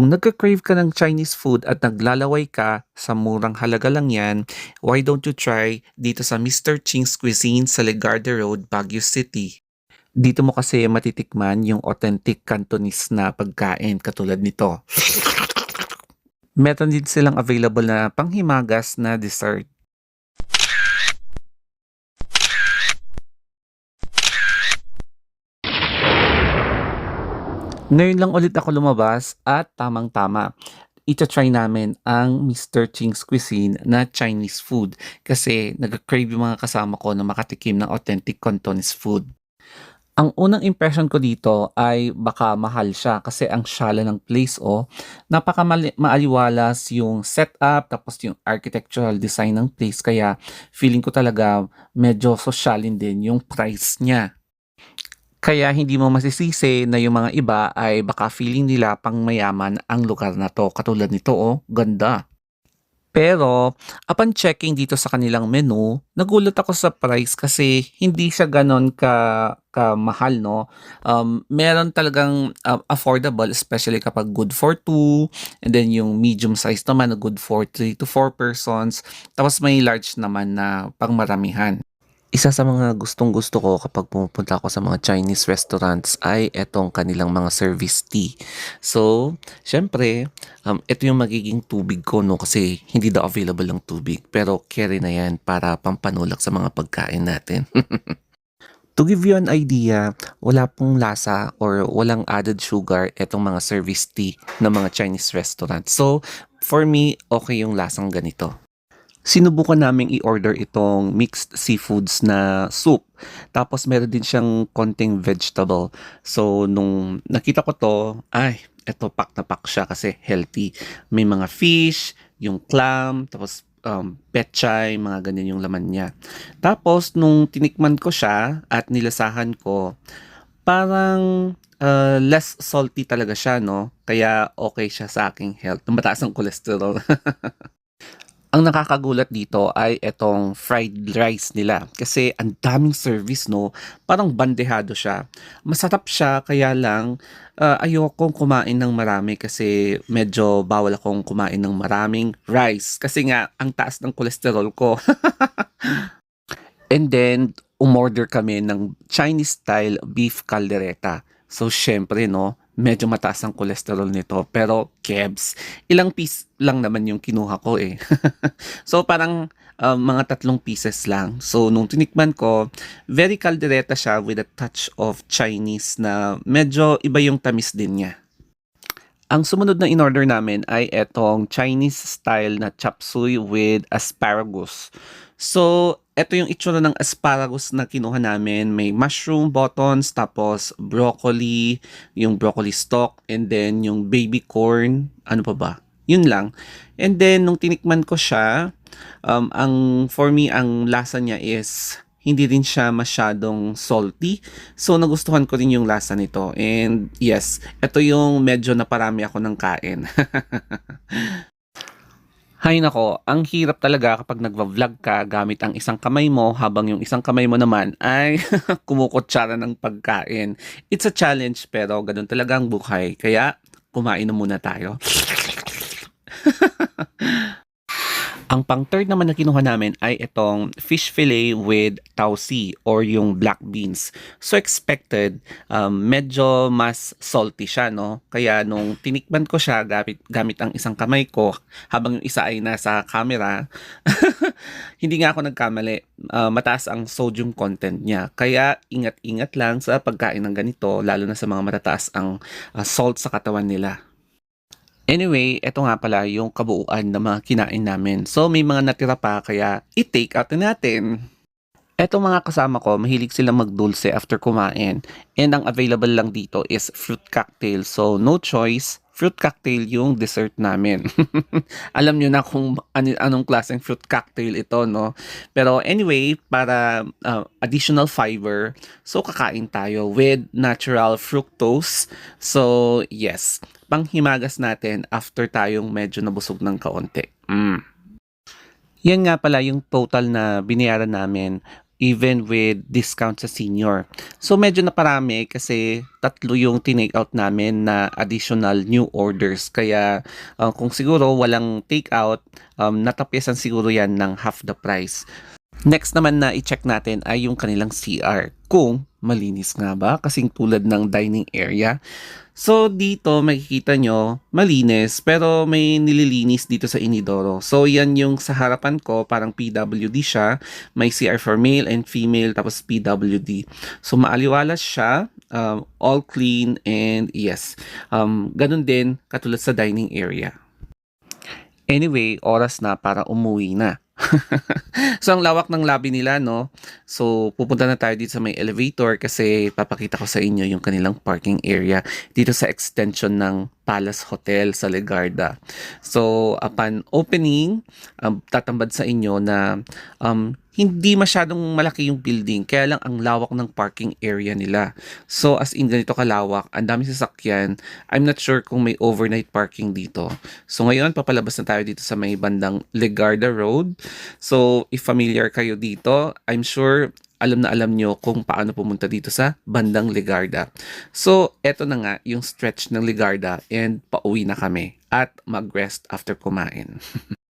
Kung nagka-crave ka ng Chinese food at naglalaway ka, sa murang halaga lang yan, why don't you try dito sa Mr. Ching's Cuisine sa Legarda Road, Baguio City. Dito mo kasi matitikman yung authentic Cantonese na pagkain katulad nito. Meron din silang available na panghimagas na dessert. Ngayon lang ulit ako lumabas at tamang-tama. Ita-try namin ang Mr. Ching's Cuisine na Chinese food kasi nag-crave yung mga kasama ko na makatikim ng authentic Cantonese food. Ang unang impression ko dito ay baka mahal siya kasi ang shala ng place oh. Napaka maaliwalas yung setup tapos yung architectural design ng place kaya feeling ko talaga medyo sosyalin din yung price niya. Kaya hindi mo masisisi na yung mga iba ay baka feeling nila pang mayaman ang lugar na to. Katulad nito oh, ganda. Pero upon checking dito sa kanilang menu, nagulat ako sa price kasi hindi siya ganon ka kamahal no. Um, meron talagang uh, affordable especially kapag good for two and then yung medium size naman na good for 3 to 4 persons tapos may large naman na pangmaramihan. Isa sa mga gustong-gusto ko kapag pumupunta ako sa mga Chinese restaurants ay etong kanilang mga service tea. So, syempre, um, ito yung magiging tubig ko no kasi hindi daw available ang tubig. Pero carry na yan para pampanulak sa mga pagkain natin. To give you an idea, wala pong lasa or walang added sugar itong mga service tea ng mga Chinese restaurant. So, for me, okay yung lasang ganito. Sinubukan naming i-order itong mixed seafoods na soup. Tapos meron din siyang konting vegetable. So nung nakita ko to, ay, eto pak na pak siya kasi healthy. May mga fish, yung clam, tapos um, petchay, mga ganyan yung laman niya. Tapos nung tinikman ko siya at nilasahan ko, parang uh, less salty talaga siya, no? Kaya okay siya sa aking health. Mataas ang cholesterol. Ang nakakagulat dito ay itong fried rice nila. Kasi ang daming service, no? Parang bandehado siya. Masarap siya, kaya lang uh, ayokong kumain ng marami kasi medyo bawal akong kumain ng maraming rice. Kasi nga, ang taas ng kolesterol ko. And then, umorder kami ng Chinese style beef caldereta. So, syempre, no? Medyo mataas ang cholesterol nito. Pero kebs, ilang piece lang naman yung kinuha ko eh. so parang uh, mga tatlong pieces lang. So nung tinikman ko, very caldereta siya with a touch of Chinese na medyo iba yung tamis din niya. Ang sumunod na in-order namin ay etong Chinese style na chop suey with asparagus. So, ito yung itsura ng asparagus na kinuha namin. May mushroom buttons, tapos broccoli, yung broccoli stalk, and then yung baby corn. Ano pa ba? Yun lang. And then, nung tinikman ko siya, um, ang, for me, ang lasa niya is hindi rin siya masyadong salty. So, nagustuhan ko rin yung lasa nito. And yes, ito yung medyo naparami ako ng kain. Hay nako, ang hirap talaga kapag nagva-vlog ka gamit ang isang kamay mo habang yung isang kamay mo naman ay kumukutsara ng pagkain. It's a challenge pero ganun talaga ang buhay. Kaya kumain na muna tayo. Ang pang third naman na kinuha namin ay itong fish fillet with tausi or yung black beans. So expected, um, medyo mas salty siya, no? Kaya nung tinikman ko siya gamit, gamit ang isang kamay ko habang yung isa ay nasa camera, hindi nga ako nagkamali. Uh, mataas ang sodium content niya. Kaya ingat-ingat lang sa pagkain ng ganito, lalo na sa mga matataas ang uh, salt sa katawan nila. Anyway, eto nga pala yung kabuuan ng mga kinain namin. So may mga natira pa kaya i-take out na natin. Eto mga kasama ko, mahilig silang magdulce after kumain. And ang available lang dito is fruit cocktail. So no choice, fruit cocktail yung dessert namin. Alam nyo na kung an- anong klaseng fruit cocktail ito, no? Pero anyway, para uh, additional fiber, so kakain tayo with natural fructose. So yes, panghimagas natin after tayong medyo nabusog ng kaunti. Mm. Yan nga pala yung total na binayaran namin even with discount sa senior. So medyo naparami kasi tatlo yung tinake out namin na additional new orders. Kaya uh, kung siguro walang take out, um, natapyasan siguro yan ng half the price. Next naman na i-check natin ay yung kanilang CR. Kung malinis nga ba? Kasing tulad ng dining area. So dito makikita nyo malinis pero may nililinis dito sa Inidoro. So yan yung sa harapan ko parang PWD siya. May CR for male and female tapos PWD. So maaliwalas siya. um, all clean and yes. Um, ganun din katulad sa dining area. Anyway, oras na para umuwi na. so ang lawak ng lobby nila no. So pupunta na tayo dito sa may elevator kasi papakita ko sa inyo yung kanilang parking area dito sa extension ng Palace Hotel sa Legarda. So upon opening, um, tatambad sa inyo na um, hindi masyadong malaki yung building kaya lang ang lawak ng parking area nila. So as in ganito kalawak, ang dami sasakyan. I'm not sure kung may overnight parking dito. So ngayon papalabas na tayo dito sa may bandang Legarda Road. So if familiar kayo dito, I'm sure alam na alam nyo kung paano pumunta dito sa bandang Legarda. So, eto na nga yung stretch ng Legarda and pauwi na kami at mag-rest after kumain.